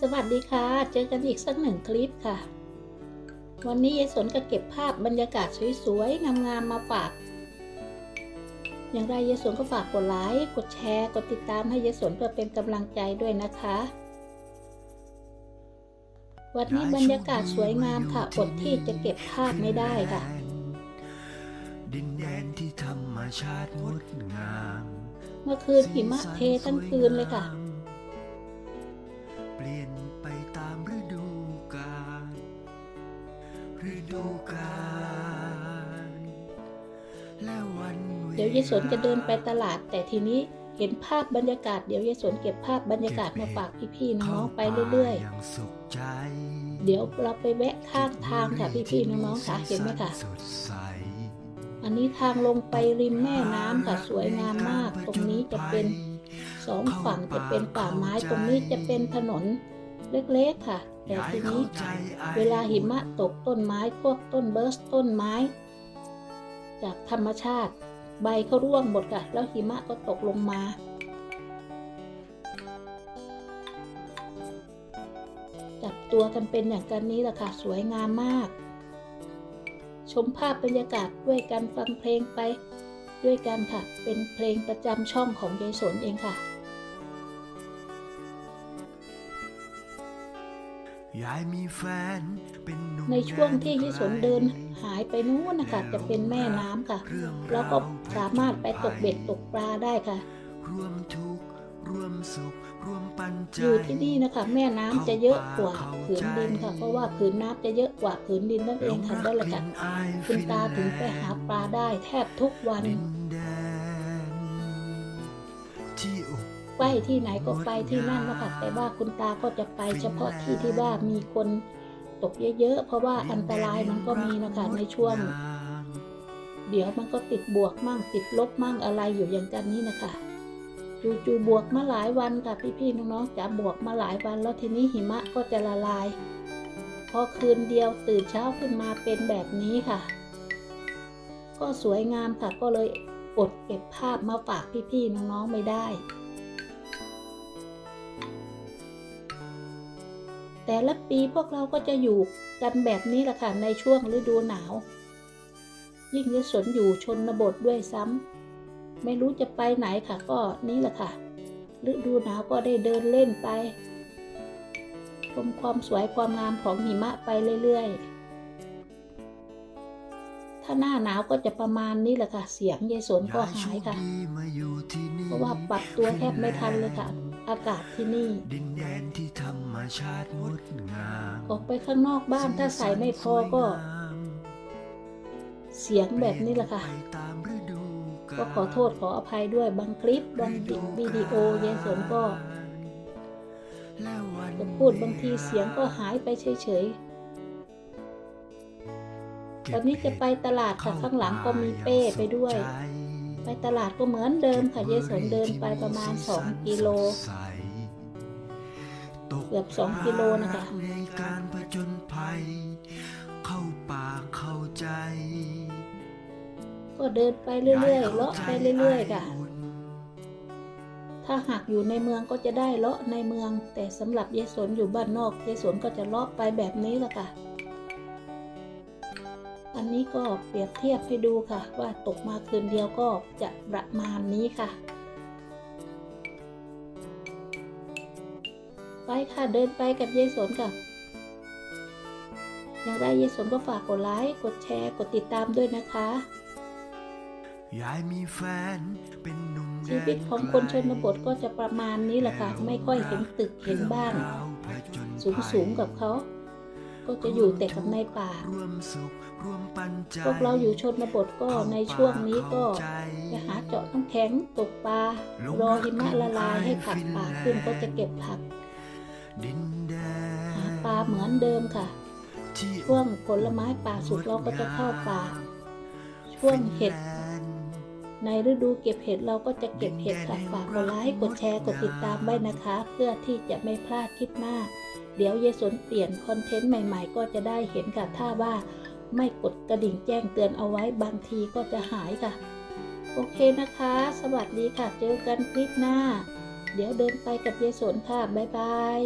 สวัสดีค่ะ เจอกันอีกสักหนึ่งคลิปค่ะ วันนี้ยายสนก็เก็บภาพบรรยากาศสวยๆงามๆมาฝาก อย่างไรยายสนก็ฝากกดไลค์ กดแชร์ กดติดตามให้ยายสนเพื่อเป็นกำลังใจด้วยนะคะ วันนี้บรรยากาศสวยงามค่ะ อดที่จะเก็บภาพไม่ได้ค่ะ ดินแดนที่ธรรมชาติงดงาม เมื่อคืนหิมะเททั้งคืนเลยค่ะ ดูกาลและวันลเดี๋ยวยายสนจะเดินไปตลาด แต่ทีนี้เห็นภาพบรรยากาศเดี๋ยวยายสนเก็บภาพบรรยากาศมาฝากพี่ๆน้องๆไปเรื่อยข้าป่าางสุขใจๆเดี๋ยวเราไปแวะข้างทางค่ะพี่ๆน้องๆค่ะเห็นไหมคะสดใสอันนี้ทางลงไปริมแม่น้ำค่ะสวยงามมาก ตรงนี้จะเป็นสองฝั่งจะเป็นป่าไม้ตรงนี้จะเป็นถนน เล็กๆค่ะ แต่ทีนี้เวลาหิมะตกต้นไม้พวกต้นเบิร์สต้นไม้ จากธรรมชาติ ใบเขาร่วงหมดค่ะ แล้วหิมะก็ตกลงมาจับตัวกันเป็นอย่างกันนี้แหละค่ะ สวยงามมาก ชมภาพบรรยากาศด้วยกันฟังเพลงไป ด้วยกันค่ะ เป็นเพลงประจำช่องของยายสนเองค่ะ ในช่วงที่แดยายสนเดินหายไปนู้นนะคะจะเป็นแม่น้ำค่ะเรื่องแล้วก็สามารถไปตกเบ็ดตกปลาได้ค่ะร่วมทุกข์ร่วมสุขร่วมปันใจอยู่ที่นี่นะคะ แม่น้ำจะเยอะกว่าผืนดินค่ะ เพราะว่าผืนน้ำจะเยอะกว่าผืนดินนั่นเองค่ะได้เลยค่ะคุณตาถึงไปหาปลาได้แทบทุกวันดินแดนที่อบ ไปที่ไหนก็ไปที่นั่นนะคะแต่ว่าคุณตาก็จะไปเฉพาะที่ที่ว่ามีคนตกเยอะๆ เพราะว่าอันตรายมันก็มีนะคะในช่วง เดี๋ยวมันก็ติดบวกมั่งติดลบมั่งอะไรอยู่อย่างกันนี้นะคะจู่ๆบวกมาหลายวันค่ะพี่ๆน้องๆจะบวกมาหลายวันแล้วทีนี้หิมะก็จะละลาย พอคืนเดียวตื่นเช้าขึ้นมาเป็นแบบนี้ค่ะ ก็สวยงามค่ะก็เลยอดเก็บภาพมาฝากพี่ๆน้องๆไม่ได้ แต่ละปีพวกเราก็จะอยู่กันแบบนี้แหละค่ะในช่วงฤดูหนาว ยิ่งยศนอยู่ชนบทด้วยซ้ำไม่รู้จะไปไหนค่ะก็นี่แหละค่ะฤดูหนาวก็ได้เดินเล่นไปชมความสวยความงามของหิมะไปเรื่อยๆ ถ้าหน้าหนาวก็จะประมาณนี้แหละค่ะ เสียงยายสนก็หายค่ะ เพราะว่าปรับตัวแทบไม่ทันเลยค่ะ อากาศที่นี่ดินแดนที่ธรรมชาติงดงามออกไปข้างนอกบ้านถ้าใส่ไม่พอก็ เสียงแบบนี้แหละค่ะไปตามฤดูกาลก็ขอโทษขออภัยด้วยบางคลิปบางวิดีโอยายสนก็และวันจะพูดบางทีเสียงก็หายไปเฉยๆ ตอนนี้จะไปตลาดค่ะข้างหลังก็มีเป้ไปด้วย ไปตลาดก็เหมือนเดิมค่ะยายสนเดินไปประมาณ 2 กิโลเกือบ 2 กิโลนะคะในการผจญภัย เข้าป่าเข้าใจ ก็เดินไปเรื่อยๆเลาะไปเรื่อยๆค่ะ ถ้าหากอยู่ในเมืองก็จะได้เลาะในเมือง แต่สำหรับยายสนอยู่บ้านนอกยายสนก็จะเลาะไปแบบนี้แหละค่ะ อันนี้ก็เปรียบเทียบให้ดูค่ะ ว่าตกมาคืนเดียวก็จะประมาณนี้ค่ะ ไปค่ะเดินไปกับยายสนค่ะอย่างไรยายสนก็ฝากกดไลค์ กดแชร์ กดติดตามด้วยนะคะยายมีแฟนเป็นหนุ่มชีวิตของคนชนบทก็จะประมาณนี้แหละค่ะ ไม่ค่อยเห็นตึกเห็นบ้าน สูงสูงๆกับเขา ก็จะอยู่แต่กับในป่าร่วมสุขร่วมปันใจพวกเราอยู่ชนบทก็ในช่วงนี้ก็ไปหาเจาะน้ำแข็งตกปลารอหิมะละลายให้ผักป่าขึ้นก็จะเก็บผักดินแดหานปลาเหมือนเดิมค่ะที่ช่วงผลไม้ป่าสุกเราก็จะเข้าป่า ช่วงเห็ดในฤดูเก็บเห็ดเราก็จะเก็บเห็ดค่ะฝากกดไลค์กดแชร์กดติดตามไว้นะคะ เพื่อที่จะไม่พลาดคลิปหน้า เดี๋ยวเยสนเปลี่ยนคอนเทนต์ใหม่ๆ ก็จะได้เห็นค่ะถ้าว่าไม่กดกระดิ่งแจ้งเตือนเอาไว้บางทีก็จะหายค่ะ โอเคนะคะ สวัสดีค่ะ เจอกันคลิปหน้า เดี๋ยวเดินไปกับเยสนค่ะ บ๊ายบาย